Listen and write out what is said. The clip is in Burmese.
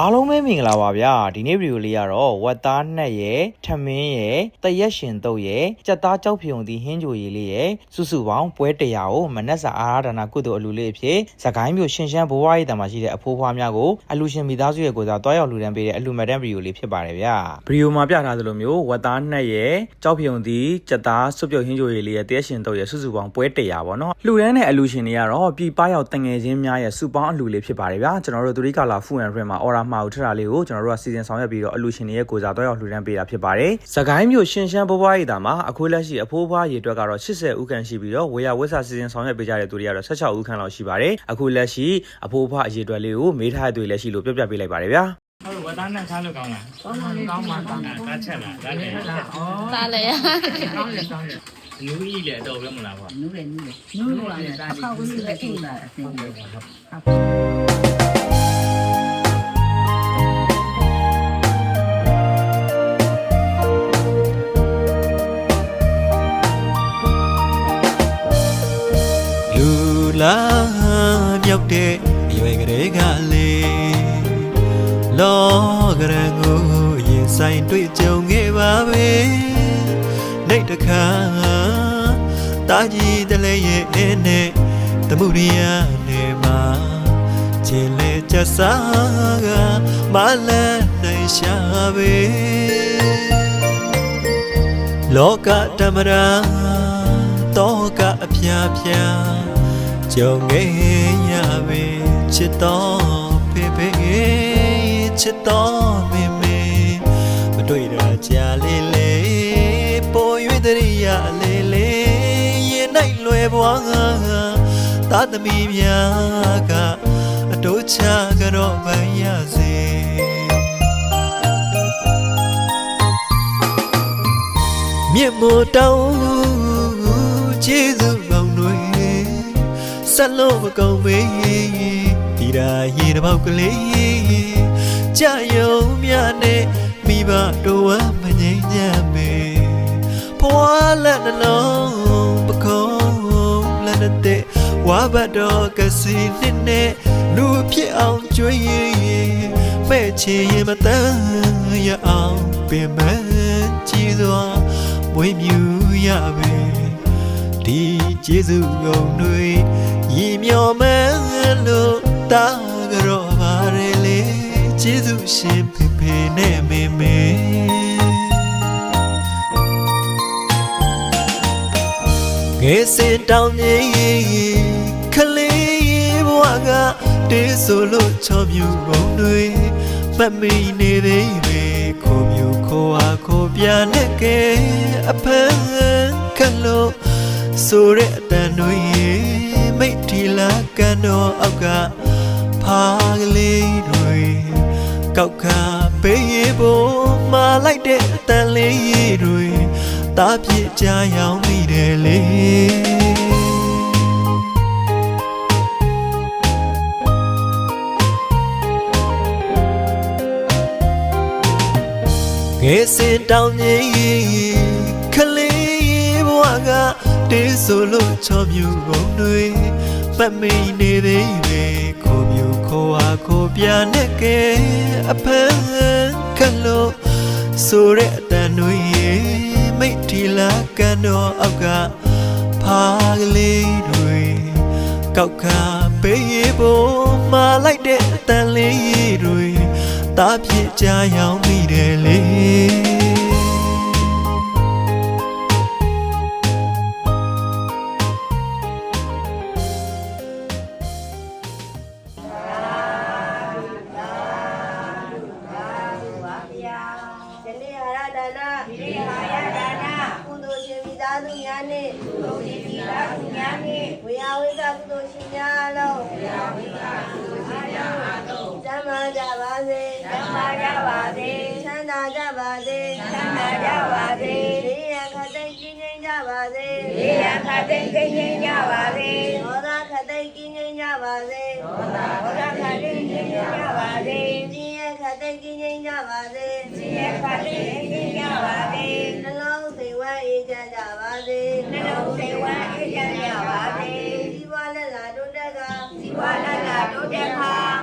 အားလုံးပဲမင်္ဂလာပါဗျာဒီနေ့ဗီဒီယိုလေးကတော့ဝက်သားနှက်ရဲ့ထမင်းရဲ့တရက်ရှင်တုတ်ရဲ့ကြက်သားကြောက်ဖြုံသည့်ဟင်းကြိုရည်လေးရဲ့စုစုပေါင်းပွဲတရားကိုမနက်စာအာရဒါနာကုသိုလ်အလူလေးအဖြစ်သခိုင်းမျိုးရှင်ရှမ်းဘိုးဘွားရေးတံမှာရှိတဲ့အဖိုးဖွားများကိုအလူရှင်မိသားစုရဲ့ကိုယ်စားတွားရောက်လူတန်းပေးတဲ့အလူမတ်တန်ဗီဒီယိုလေးဖြစ်ပါတယ်ဗျာဗီဒီယိုမှာပြထားသလိုမျိုးဝက်သားနှက်ရဲ့ကြောက်ဖြုံသည့်ကြက်သားစွပ်ပြုတ်ဟင်းကြိုရည်လေးရဲ့တရက်ရှင်တုတ်ရဲ့စုစုပေါင်းပွဲတရားပေါ့နော်လှူဒန်းတဲ့အလူရှင်တွေကတော့ပြည်ပရောက်တငယ်ချင်းများရဲ့စုပေါင်းအလူလေးဖြစ်ပါတယ်ဗျာကျွန်တော်တို့သူရိကလာဖူအန်ဖရင့်မှာအော်ရာမှာဦးထတာလေးကိုကျွန်တော်တို့ကစီစဉ်ဆောင်ရွက်ပြီးတော့အလူရှင်တွေရဲ့ကိုယ်စားတွားရောက်လှူဒန်းပေးတာဖြစ်ပါတယ်။စကိုင်းမျိုးရှင်ရှမ်းဘွားဘွားရည်တာမှာအခုလက်ရှိအဖိုးဘွားရေအတွက်ကတော့80ဦးခန့်ရှိပြီးတော့ဝေယဝက်ဆာစီစဉ်ဆောင်ရွက်ပေးကြတဲ့သူတွေကတော့16ဦးခန့်လောက်ရှိပါတယ်။အခုလက်ရှိအဖိုးဘွားအရေအတွက်လေးကိုမေးထားတဲ့သူတွေလည်းရှိလို့ပြပြပေးလိုက်ပါတယ်ဗျာ။ဟုတ်ဝတ်သားနဲ့စားလို့ကောင်းလားကောင်းပါလေကောင်းပါကောင်းပါဒါချက်လားဒါလည်းချက်သားလေရကောင်းတယ်ကောင်းတယ်နူးကြီးလည်းတော့ပဲမလားကွာနူးတယ်နူးတယ်နူးလို့ရတယ်အခေါက်ဝင်းလည်းအိမ်လာအ လူလာမြောက်တဲ့အရွယ်ကလေးကလေးလောကရန်ကိုရင်ဆိုင်တွေ့ကြုံခဲ့ပါပဲနိုင်တခါတာကြီးတလဲရဲ့အဲနဲ့တမှုရိယာနေမှာခြေလဲချက်စားကမလန်းနိုင်ရှာပဲလောကဓမ္မရာတောကအဖျားဖျား ကြုံခဲ့ရပြီချစ်တော်ဖေဖေချစ်တော်မေမေမတွေ့တာကြာလေးလေးပေါ်၍တရိယာလေးလေးရင်၌လွယ်ပွားငါသာသမီများကအတိုးချကြောပန်းရစေမြင့်မို့တောင်းခြေစုပ်ပေါင်းတွေ ဆက်လို့မကောင်းမေးဒီရာရေတစ်ပေါက်ကလေးကြာယုံမြနဲ့မိဘတော်ဝမငိမ့်ညံ့မေဖွာလက်နှလုံးပကုံးလက်နဲ့တဲ့ဝါဘတ်တော်ကစီနှစ်နဲ့လူဖြစ်အောင်ကြွေးမဲ့ချင်ရင်မတန်းရအောင်ပင်မကြည်စွာမွေးမြူရပဲဒီကျေးဇူးကုန်တွေရည်မြော်မဲလို့ တာကြောပါရလေကျေးဇူးရှင်ဖေဖေနဲ့မေမေငယ်စင်တောင်းမြေခလေးဘဝကတေးဆိုလို့ချောမြူပုံတွေမတ်မိနေသေးပဲခိုးမြူခိုးဟာခိုးပြနဲ့ကဲအဖန်ကလို့ဆိုတဲ့အတန်တွေမိတ်ထီလာကန်တော့အောက်က ဖားကလေးတွေကောက်ခါပေးရဖို့မာလိုက်တဲ့အတန်လေးတွေတားပြစ်ကြရောင်းမိတယ်လေငယ်စင်တောင်းမြေခလေးဘဝကတေးဆိုလို့ချောမြူပုံတွေပတ်မိန်နေသေးပဲခိုး မြူခိုးဟာခိုးပြနဲ့ကဲအဖန်ကလို့ဆိုတဲ့အတန်တွေမိတ်ထီလာကန်တော့အောက်ကဖားကလေးတွေကောက်ခါပေးရဖို့မာလိုက်တဲ့အတန်လေးတွေတားပြစ်ကြရောင်းမိတယ်လေ သားစုများနှင့်ကုသိုလ်ရှင်မိသားစုများနှင့်ဝေယဝိကကုသိုလ်ရှင်များအလုံးဝေယဝိကကုသိုလ်ရှင်များအလုံးကျမ်းမာကြပါစေကျမ်းမာကြပါစေချမ်းသာကြပါစေချမ်းသာကြပါစေဒီရန်ခတ်သိမ်းကြီးငြိမ်းကြပါစေဒီရန်ခတ်သိမ်းကြီးငြိမ်းကြပါစေဒေါသခတ်သိမ်းကြီးငြိမ်းကြပါစေဒေါသဒေါသခတ်သိမ်းကြီးငြိမ်းကြပါစေဒီရန်ခတ်သိမ်းကြီးငြိမ်းကြပါစေဒီရန်ခတ်သိမ်းကြီးငြိ မ်းကြပါစေနှလုံးစိတ်ဝမ်းအေးချမ်းကြပါစေဒီဘဝလက်လာတိုးတက်ကဒီဘဝလက်လာတိုးတက်ပါ